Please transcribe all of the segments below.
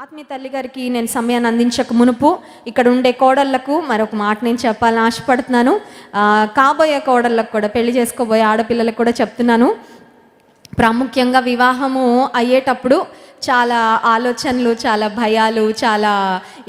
ఆత్మీయ తల్లి గారికి నేను సమయాన్ని అందించక మునుపు ఇక్కడ ఉండే కోడళ్ళకు మరొక మాట నేను చెప్పాలని ఆశపడుతున్నాను. కాబోయే కోడళ్ళకు కూడా పెళ్ళి చేసుకోబోయే ఆడపిల్లలకు కూడా చెప్తున్నాను. ప్రాముఖ్యంగా వివాహము అయ్యేటప్పుడు చాలా ఆలోచనలు చాలా భయాలు చాలా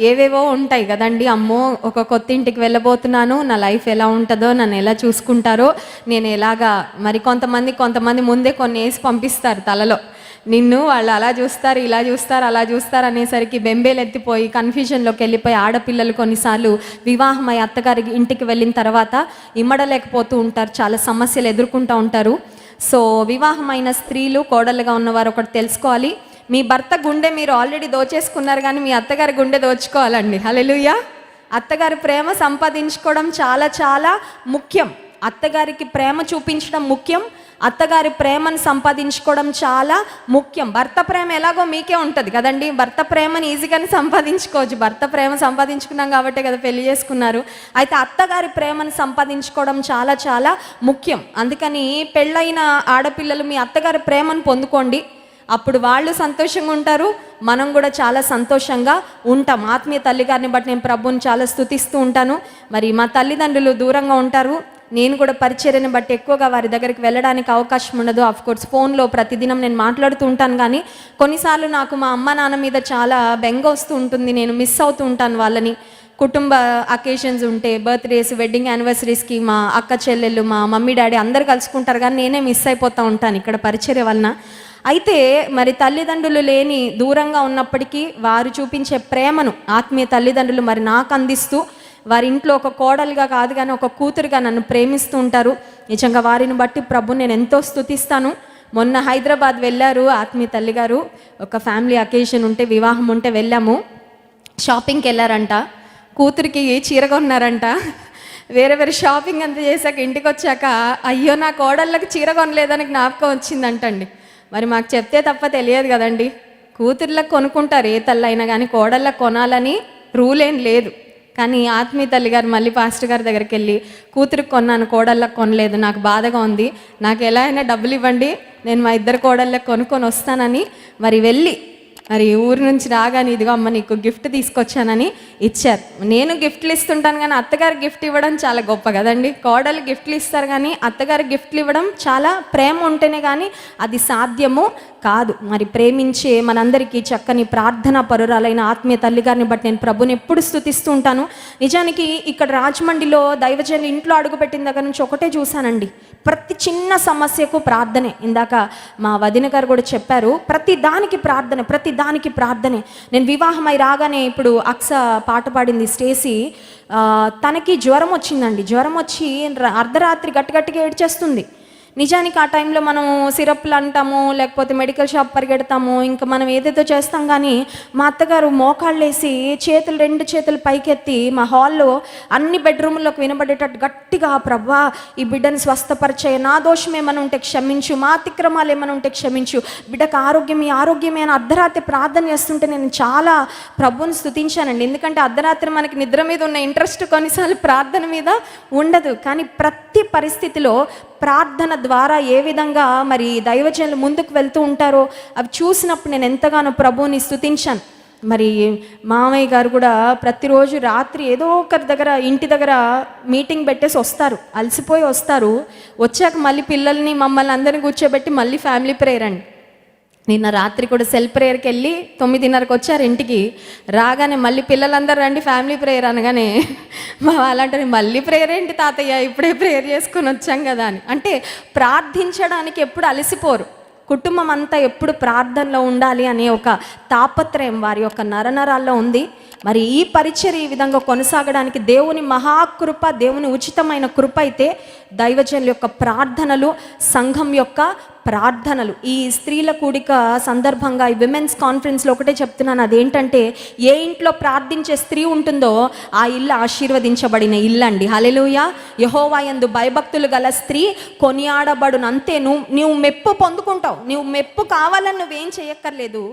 ఏవేవో ఉంటాయి కదండి. అమ్మో ఒక కొత్త ఇంటికి వెళ్ళబోతున్నాను నా లైఫ్ ఎలా ఉంటుందో నన్ను ఎలా చూసుకుంటారో నేను ఎలాగా మరి కొంతమంది కొంతమంది ముందే కొన్ని వేసి పంపిస్తారు తలలో. నిన్ను వాళ్ళు అలా చూస్తారు ఇలా చూస్తారు అలా చూస్తారు అనేసరికి బెంబేలు ఎత్తిపోయి కన్ఫ్యూజన్లోకి వెళ్ళిపోయి ఆడపిల్లలు కొన్నిసార్లు వివాహమై అత్తగారి ఇంటికి వెళ్ళిన తర్వాత ఇమ్మడలేకపోతూ ఉంటారు చాలా సమస్యలు ఎదుర్కొంటూ ఉంటారు. సో వివాహమైన స్త్రీలు కోడలుగా ఉన్నవారు ఒకటి తెలుసుకోవాలి. మీ భర్త గుండె మీరు ఆల్రెడీ దోచేసుకున్నారు కానీ మీ అత్తగారి గుండె దోచుకోవాలండి. హలెలుయా అత్తగారి ప్రేమ సంపాదించుకోవడం చాలా చాలా ముఖ్యం. అత్తగారికి ప్రేమ చూపించడం ముఖ్యం. అత్తగారి ప్రేమను సంపాదించుకోవడం చాలా ముఖ్యం. భర్త ప్రేమ ఎలాగో మీకే ఉంటుంది కదండి. భర్త ప్రేమను ఈజీగానే సంపాదించుకోవచ్చు. భర్త ప్రేమ సంపాదించుకున్నాం కాబట్టే కదా పెళ్ళి చేసుకున్నారు. అయితే అత్తగారి ప్రేమను సంపాదించుకోవడం చాలా చాలా ముఖ్యం. అందుకని పెళ్ళైన ఆడపిల్లలు మీ అత్తగారి ప్రేమను పొందుకోండి. అప్పుడు వాళ్ళు సంతోషంగా ఉంటారు. మనం కూడా చాలా సంతోషంగా ఉంటాం. ఆత్మీయ తల్లిగారిని బట్టి నేను ప్రభుని చాలా స్థుతిస్తూ ఉంటాను. మరి మా తల్లిదండ్రులు దూరంగా ఉంటారు. నేను కూడా పరిచర్యను బట్టి ఎక్కువగా వారి దగ్గరికి వెళ్ళడానికి అవకాశం ఉండదు. ఆఫ్ కోర్స్ ఫోన్లో ప్రతిదినం నేను మాట్లాడుతూ ఉంటాను కానీ కొన్నిసార్లు నాకు మా అమ్మ నాన్న మీద చాలా బెంగ వస్తూ ఉంటుంది. నేను మిస్ అవుతూ ఉంటాను వాళ్ళని. కుటుంబ అకేషన్స్ ఉంటే బర్త్డేస్ వెడ్డింగ్ యానివర్సరీస్కి మా అక్క చెల్లెళ్ళు మా మమ్మీ డాడీ అందరు కలుసుకుంటారు కానీ నేనే మిస్ అయిపోతూ ఉంటాను ఇక్కడ పరిచర్య వలన. అయితే మరి తల్లిదండ్రులు లేని దూరంగా ఉన్నప్పటికీ వారు చూపించే ప్రేమను ఆత్మీయ తల్లిదండ్రులు మరి నాకు అందిస్తూ వారి ఇంట్లో ఒక కోడలుగా కాదు కానీ ఒక కూతురుగా నన్ను ప్రేమిస్తూ ఉంటారు. నిజంగా వారిని బట్టి ప్రభు నేను ఎంతో స్తుతిస్తాను. మొన్న హైదరాబాద్ వెళ్ళారు ఆత్మీయ తల్లిగారు ఒక ఫ్యామిలీ అకేషన్ ఉంటే వివాహం ఉంటే వెళ్ళాము. షాపింగ్కి వెళ్ళారంట. కూతురికి చీర కొన్నారంట. వేరే వేరే షాపింగ్ అంతా చేశాక ఇంటికి వచ్చాక అయ్యో నా కోడళ్ళకి చీర కొనలేదని జ్ఞాపకం వచ్చిందంటండి. మరి మాకు చెప్తే తప్ప తెలియదు కదండి. కూతుర్లకు కొనుక్కుంటారు ఏ తల్లైనా కానీ కోడళ్ళకు కొనాలని రూల్ ఏం లేదు. కానీ ఆత్మీయ తల్లి గారు మళ్ళీ పాస్టర్ గారి దగ్గరికి వెళ్ళి కూతురికి కొన్నాను కోడళ్ళకు కొనలేదు నాకు బాధగా ఉంది. నాకు ఎలా అయినా డబ్బులు ఇవ్వండి. నేను మా ఇద్దరు కోడళ్ళకు కొనుక్కొని వస్తానని. మరి వెళ్ళి మరి ఊరి నుంచి రాగానే ఇదిగో అమ్మ నీకు గిఫ్ట్ తీసుకొచ్చానని ఇచ్చారు. నేను గిఫ్ట్లు ఇస్తుంటాను కానీ అత్తగారు గిఫ్ట్ ఇవ్వడం చాలా గొప్ప కదండి. కోడలు గిఫ్ట్లు ఇస్తారు కానీ అత్తగారు గిఫ్ట్లు ఇవ్వడం చాలా ప్రేమ ఉంటేనే కానీ అది సాధ్యము కాదు. మరి ప్రేమించే మనందరికీ చక్కని ప్రార్థన పరురాలైన ఆత్మీయ తల్లిగారిని బట్టి నేను ప్రభుని ఎప్పుడు స్థుతిస్తూ ఉంటాను. నిజానికి ఇక్కడ రాజమండ్రిలో దైవజనులు ఇంట్లో అడుగుపెట్టిన దగ్గర నుంచి ఒకటే చూశానండి. ప్రతి చిన్న సమస్యకు ప్రార్థనే. ఇందాక మా వదిన గారు కూడా చెప్పారు ప్రతి దానికి ప్రార్థన ప్రతి దానికి ప్రార్థనే. నేను వివాహమై రాగానే ఇప్పుడు అక్స పాట పాడింది స్టేసి. తనకి జ్వరం వచ్చిందండి జ్వరం వచ్చి అర్ధరాత్రి గట్టి గట్టిగా ఏడ్చేస్తుంది. నిజానికి ఆ టైంలో మనం సిరప్లు అంటాము లేకపోతే మెడికల్ షాప్ పరిగెడతాము ఇంకా మనం ఏదేదో చేస్తాం కానీ మా అత్తగారు మోకాళ్ళేసి చేతులు రెండు చేతులు పైకెత్తి మా హాల్లో అన్ని బెడ్రూమ్లోకి వినబడేటట్టు గట్టిగా ప్రభా ఈ బిడ్డను స్వస్థపరిచే నా దోషం ఏమైనా ఉంటే క్షమించు మా అతిక్రమాలు ఏమైనా ఉంటే క్షమించు. బిడ్డకు ఆరోగ్యం ఈ ఆరోగ్యమే అని అర్ధరాత్రి ప్రార్థన చేస్తుంటే నేను చాలా ప్రభుని స్థుతించానండి ఎందుకంటే అర్ధరాత్రి మనకి నిద్ర మీద ఉన్న ఇంట్రెస్ట్ కొన్నిసార్లు ప్రార్థన మీద ఉండదు. కానీ ప్రతి పరిస్థితిలో ప్రార్థన ద్వారా ఏ విధంగా మరి దైవజనులు ముందుకు వెళ్తూ ఉంటారో అవి చూసినప్పుడు నేను ఎంతగానో ప్రభువుని స్థుతించాను మరి మామయ్య గారు కూడా ప్రతిరోజు రాత్రి ఏదో ఒకరి దగ్గర ఇంటి దగ్గర మీటింగ్ పెట్టేసి వస్తారు. అలసిపోయి వస్తారు. వచ్చాక మళ్ళీ పిల్లల్ని మమ్మల్ని అందరిని కూర్చోబెట్టి మళ్ళీ ఫ్యామిలీ ప్రేయర్ అండి. నిన్న రాత్రి కూడా సెల్ ప్రేయర్కి వెళ్ళి తొమ్మిదిన్నరకు వచ్చారు ఇంటికి. రాగానే మళ్ళీ పిల్లలందరూ రండి ఫ్యామిలీ ప్రేయర్ అనగానే మా వాళ్ళంటారు మళ్ళీ ప్రేయర్ ఏంటి తాతయ్య? ఇప్పుడే ప్రేయర్ చేసుకుని వచ్చాం కదా అని. అంటే ప్రార్థించడానికి ఎప్పుడు అలసిపోరు. కుటుంబం అంతా ఎప్పుడు ప్రార్థనలో ఉండాలి అనే ఒక తాపత్రయం వారి యొక్క నరనరాల్లో ఉంది. మరి ఈ పరిచర్ ఈ విధంగా కొనసాగడానికి దేవుని మహాకృప దేవుని ఉచితమైన కృప అయితే దైవజనుల యొక్క ప్రార్థనలు సంఘం యొక్క ప్రార్థనలు. ఈ స్త్రీల కూడిక సందర్భంగా ఈ విమెన్స్ కాన్ఫరెన్స్లో ఒకటే చెప్తున్నాను. అదేంటంటే ఏ ఇంట్లో ప్రార్థించే స్త్రీ ఉంటుందో ఆ ఇల్లు ఆశీర్వదించబడిన ఇల్లు అండి హలెలుయ యహోవాయందు భయభక్తులు గల స్త్రీ కొనియాడబడునంతే నువ్వు నువ్వు మెప్పు పొందుకుంటావు. నువ్వు మెప్పు కావాలని నువ్వేం చేయక్కర్లేదు.